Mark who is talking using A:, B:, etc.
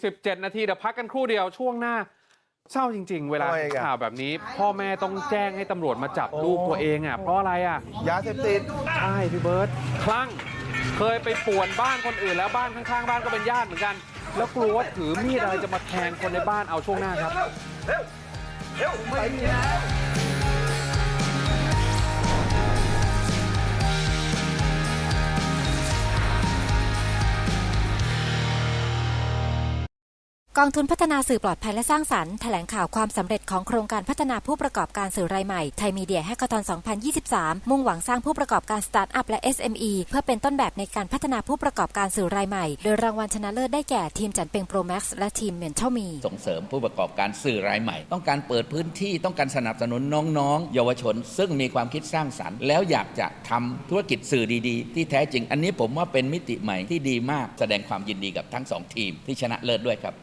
A: 47 นาทีเดี๋ยวพักกันครู่เดียวช่วงหน้า เศร้าจริง ๆ เวลา
B: ทำไม
A: เห็น
B: อะ
A: ข่าวแบบนี้ พ่อแม่ต้องแจ้งให้ตำรวจมาจับ
B: โอ้
A: ลูกตัวเองอะเพราะอะไรอะ
B: ยาเสพติด
A: ใช่พี่เบิร์ตคลั่งเคยไปป่วนบ้านคนอื่นแล้วบ้านข้างๆ บ้านก็เป็นญาติเหมือนกัน แล้วกลัวว่าถือมีดอะไรจะมาแทงคนในบ้านเอาช่วงหน้าครับ
C: กองทุนพัฒนาสื่อปลอดภัยและสร้างสรรค์แถลงข่าวความสำเร็จของโครงการพัฒนาผู้ประกอบการสื่อรายใหม่ไทยมีเดียแฮกเกอร์ทอน 2023 มุ่งหวังสร้างผู้ประกอบการสตาร์ทอัพและ SME เพื่อเป็นต้นแบบในการพัฒนาผู้ประกอบการสื่อรายใหม่ โดยรางวัลชนะเลิศได้แก่ทีมจันเปงโปรแม็กซ์และทีมเมนเทลมี
D: ส่งเสริมผู้ประกอบการสื่อรายใหม่ ต้องการเปิดพื้นที่ต้องการสนับสนุนน้องๆ เยาวชน ซึ่งมีความคิดสร้างสรรค์ แล้วอยากจะทำธุรกิจสื่อดีๆ ที่แท้จริง อันนี้ผมว่าเป็นมิติใหม่ที่ดีมากแสดงความยินดีกับทั้งสองทีมที่ชนะเลิศด้วยครับ